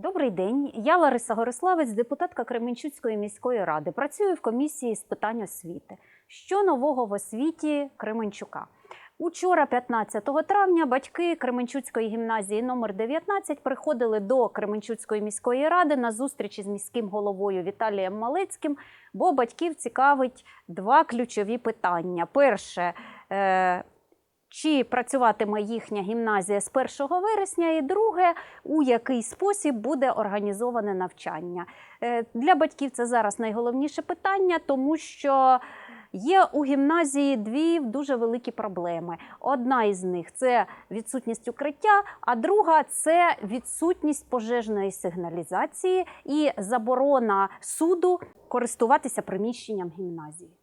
Добрий день. Я Лариса Гориславець, депутатка Кременчуцької міської ради. Працюю в комісії з питань освіти. Що нового в освіті Кременчука? Учора, 15 травня, батьки Кременчуцької гімназії номер 19 приходили до Кременчуцької міської ради на зустрічі з міським головою Віталієм Малецьким, бо батьків цікавить два ключові питання. Перше, е, чи працюватиме їхня гімназія з 1 вересня, і друге, у який спосіб буде організоване навчання. Е, Для батьків це зараз найголовніше питання, тому що є у гімназії дві дуже великі проблеми. Одна із них це відсутність укриття, а друга це відсутність пожежної сигналізації і заборона суду користуватися приміщенням гімназії.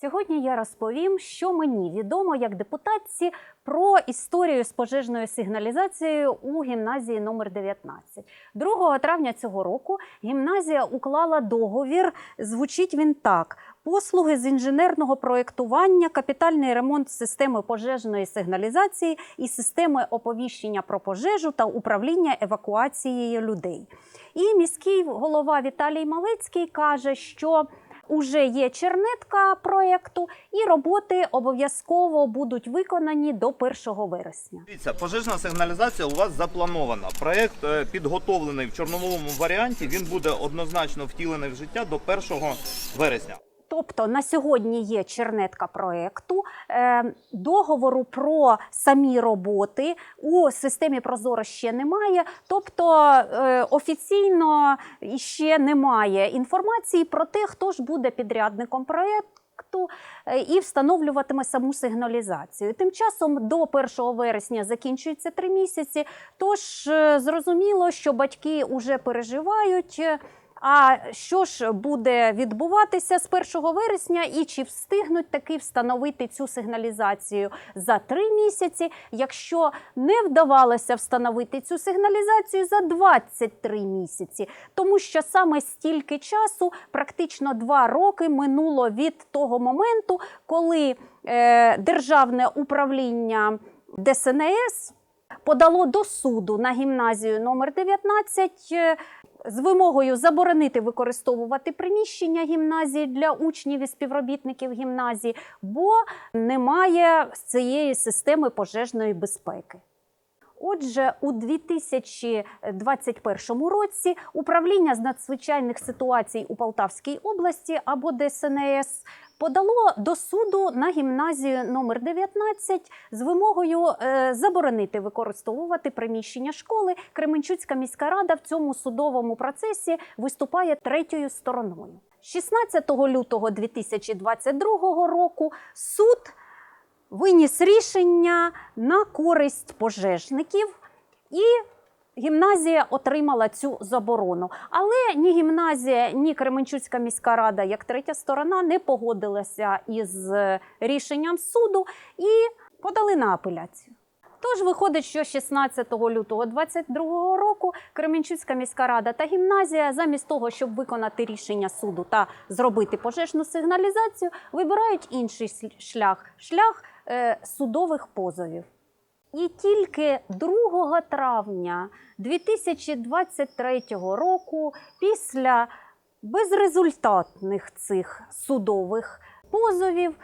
Сьогодні я розповім, що мені відомо як депутатці про історію з пожежною сигналізацією у гімназії номер 19. 2 травня цього року гімназія уклала договір. Звучить він так: послуги з інженерного проєктування, капітальний ремонт системи пожежної сигналізації і системи оповіщення про пожежу та управління евакуацією людей. І міський голова Віталій Малецький каже, що Уже є чернетка проєкту, і роботи обов'язково будуть виконані до 1 вересня. Дивіться, пожежна сигналізація у вас запланована. Проект е, підготовлений в чорновому варіанті. Він буде однозначно втілений в життя до 1 вересня. Тобто на сьогодні є чернетка проєкту, е, договору про самі роботи у системі Прозоро ще немає. Тобто е, офіційно ще немає інформації про те, хто ж буде підрядником проєкту е, і встановлюватиме саму сигналізацію. Тим часом до 1 вересня закінчується три місяці. Тож зрозуміло, що батьки вже переживають. А що ж буде відбуватися з 1 вересня, і чи встигнуть таки встановити цю сигналізацію за три місяці? Якщо не вдавалося встановити цю сигналізацію за 23 місяці, тому що саме стільки часу, практично два роки, минуло від того моменту, коли е, державне управління ДСНС подало до суду на гімназію номер 19 е, з вимогою заборонити використовувати приміщення гімназії для учнів і співробітників гімназії, бо немає цієї системи пожежної безпеки. Отже, у 2021 році управління з надзвичайних ситуацій у Полтавській області або ДСНС подало до суду на гімназію номер 19 з вимогою е, заборонити використовувати приміщення школи. Кременчуцька міська рада в цьому судовому процесі виступає третьою стороною. 16 лютого 2022 року суд виніс рішення на користь пожежників і гімназія отримала цю заборону. Але ні гімназія, ні Кременчуцька міська рада, як третя сторона, не погодилася із рішенням суду і подали на апеляцію. Тож виходить, що 16 лютого 2022 року Кременчуцька міська рада та гімназія, замість того, щоб виконати рішення суду та зробити пожежну сигналізацію, вибирають інший шлях шлях е, судових позовів. І тільки 2 травня 2023 року, після безрезультатних цих судових позовів,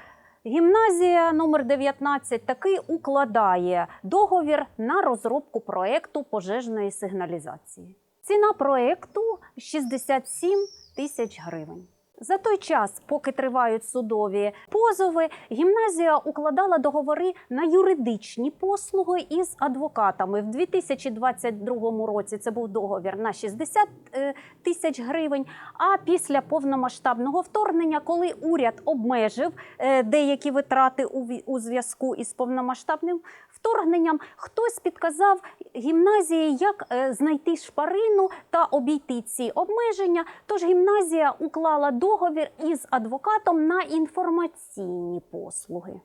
гімназія номер 19 таки укладає договір на розробку проекту пожежної сигналізації. Ціна проекту 67 тисяч гривень. За той час, поки тривають судові позови, гімназія укладала договори на юридичні послуги із адвокатами. В 2022 році це був договір на 60 е, тисяч гривень. А після повномасштабного вторгнення, коли уряд обмежив е, деякі витрати у зв'язку із повномасштабним вторгненням, хтось підказав гімназії, як е, знайти шпарину та обійти ці обмеження. Тож гімназія уклала договір із адвокатом на інформаційні послуги.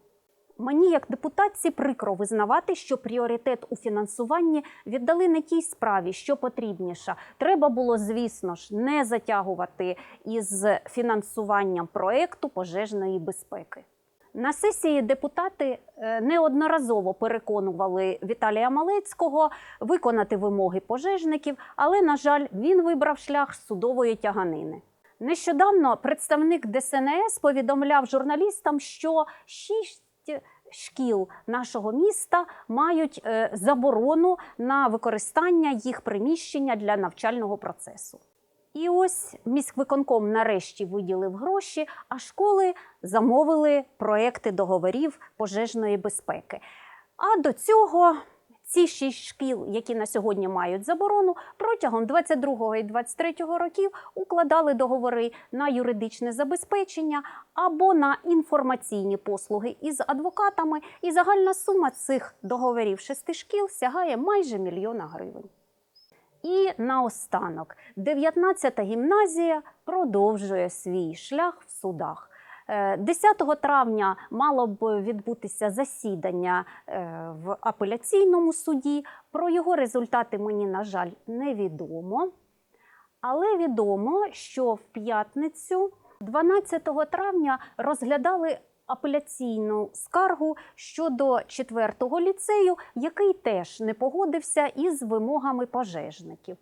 Мені, як депутатці, прикро визнавати, що пріоритет у фінансуванні віддали не тій справі, що потрібніша. Треба було, звісно ж, не затягувати із фінансуванням проекту пожежної безпеки. На сесії депутати е, неодноразово переконували Віталія Малецького виконати вимоги пожежників, але, на жаль, він вибрав шлях судової тяганини. Нещодавно представник ДСНС повідомляв журналістам, що шість шкіл нашого міста мають е, заборону на використання їх приміщення для навчального процесу. І ось міськвиконком нарешті виділив гроші, а школи замовили проекти договорів пожежної безпеки. А до цього ці шість шкіл, які на сьогодні мають заборону, протягом 22 і 23 років укладали договори на юридичне забезпечення або на інформаційні послуги із адвокатами. І загальна сума цих договорів шести шкіл сягає майже мільйона гривень. І наостанок, 19-та гімназія продовжує свій шлях в судах. Е, 10 травня мало б відбутися засідання е, в апеляційному суді. Про його результати мені, на жаль, невідомо. Але відомо, що в п'ятницю, 12 травня, розглядали апеляційну скаргу щодо 4-го ліцею, який теж не погодився із вимогами пожежників.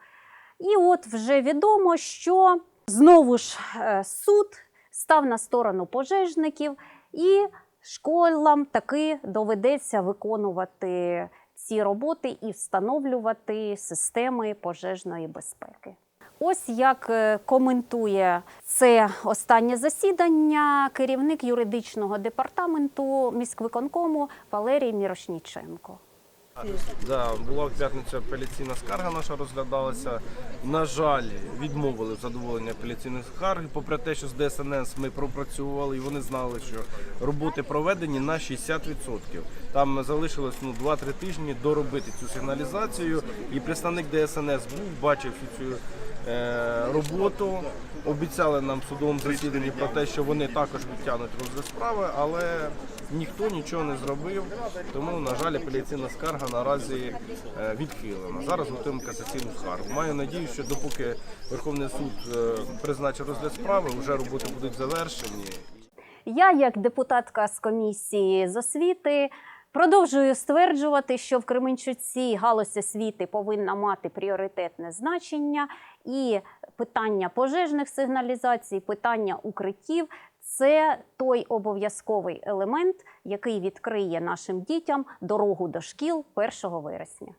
І от вже відомо, що знову ж е, суд став на сторону пожежників, і школам таки доведеться виконувати ці роботи і встановлювати системи пожежної безпеки. Ось як е, коментує це останнє засідання керівник юридичного департаменту міськвиконкому Валерій Мірошніченко. Да, була в п'ятницю апеляційна скарга наша розглядалася. На жаль, відмовили в задоволенні апеляційної скарги, попри те, що з ДСНС ми пропрацювали і вони знали, що роботи проведені на 60%. Там залишилось ну, 2-3 тижні доробити цю сигналізацію. І представник ДСНС був, бачив цю роботу. Обіцяли нам в судовому засіданні про те, що вони також підтягнуть розгляд справи, але ніхто нічого не зробив. Тому, на жаль, апеляційна скарга наразі е, відхилена. Зараз готуємо касаційну скаргу. Маю надію, що допоки Верховний суд е, призначить розгляд справи, вже роботи будуть завершені. Я, як депутатка з комісії з освіти, продовжую стверджувати, що в Кременчуці галузь освіти повинна мати пріоритетне значення, і питання пожежних сигналізацій, питання укриттів це той обов'язковий елемент, який відкриє нашим дітям дорогу до шкіл 1 вересня.